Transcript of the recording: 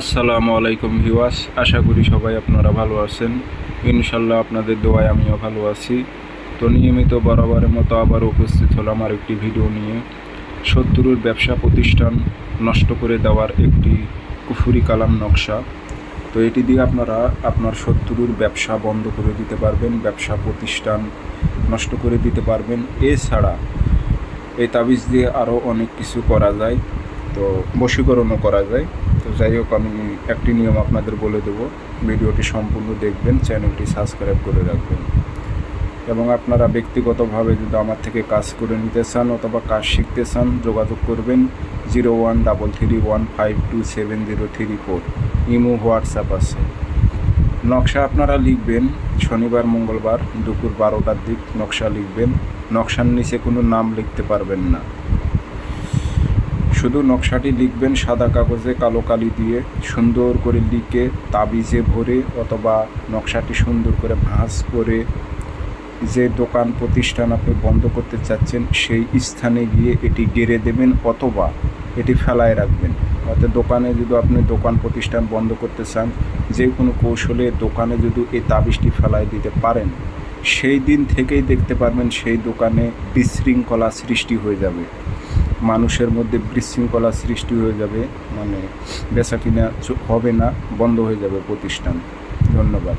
আসসালামু আলাইকুম ভিউয়ার্স, আশা করি সবাই আপনারা ভালো আছেন। ইনশাল্লাহ আপনাদের দোয়ায় আমিও ভালো আছি। তো নিয়মিত বরাবরের মতো আবার উপস্থিত হলাম আর একটি ভিডিও নিয়ে। শত্রুর ব্যবসা প্রতিষ্ঠান নষ্ট করে দেওয়ার একটি কুফুরি কালাম নকশা। তো এটি দিয়ে আপনারা আপনার শত্রুর ব্যবসা বন্ধ করে দিতে পারবেন, ব্যবসা প্রতিষ্ঠান নষ্ট করে দিতে পারবেন। এছাড়া এই তাবিজ দিয়ে আরও অনেক কিছু করা যায়। তো বশীকরণও করা যায়। তো যাই হোক, আমি একটি নিয়ম আপনাদের বলে দেব। ভিডিওটি সম্পূর্ণ দেখবেন, চ্যানেলটি সাবস্ক্রাইব করে রাখবেন। এবং আপনারা ব্যক্তিগতভাবে যদি আমার থেকে কাজ করে নিতে চান অথবা কাজ শিখতে চান, যোগাযোগ করবেন zero one double three one five two seven zero three four. Imo, WhatsApp আছে। নকশা আপনারা লিখবেন, শনিবার, মঙ্গলবার দুপুর বারোটার দিক নকশা লিখবেন। নকশার নিচে কোনো নাম লিখতে পারবেন না। শুধু নকশাটি লিখবেন সাদা কাগজে কালো কালি দিয়ে, সুন্দর করে লিখে তাবিজে ভরে অথবা নকশাটি সুন্দর করে ভাঁজ করে যে দোকান প্রতিষ্ঠান আপনি বন্ধ করতে চাচ্ছেন, সেই স্থানে গিয়ে এটি গেড়ে দেবেন অথবা এটি ফেলায় রাখবেন। অর্থাৎ দোকানে যদি আপনি দোকান প্রতিষ্ঠান বন্ধ করতে চান, যে কোনো কৌশলে দোকানে যদি এই তাবিজটি ফেলায় দিতে পারেন, সেই দিন থেকেই দেখতে পারবেন সেই দোকানে বিশৃঙ্খলা সৃষ্টি হয়ে যাবে। মানুষের মধ্যে বিশৃঙ্খলা সৃষ্টি হয়ে যাবে মানে বেচা কিনা হবে না, বন্ধ হয়ে যাবে প্রতিষ্ঠান। ধন্যবাদ।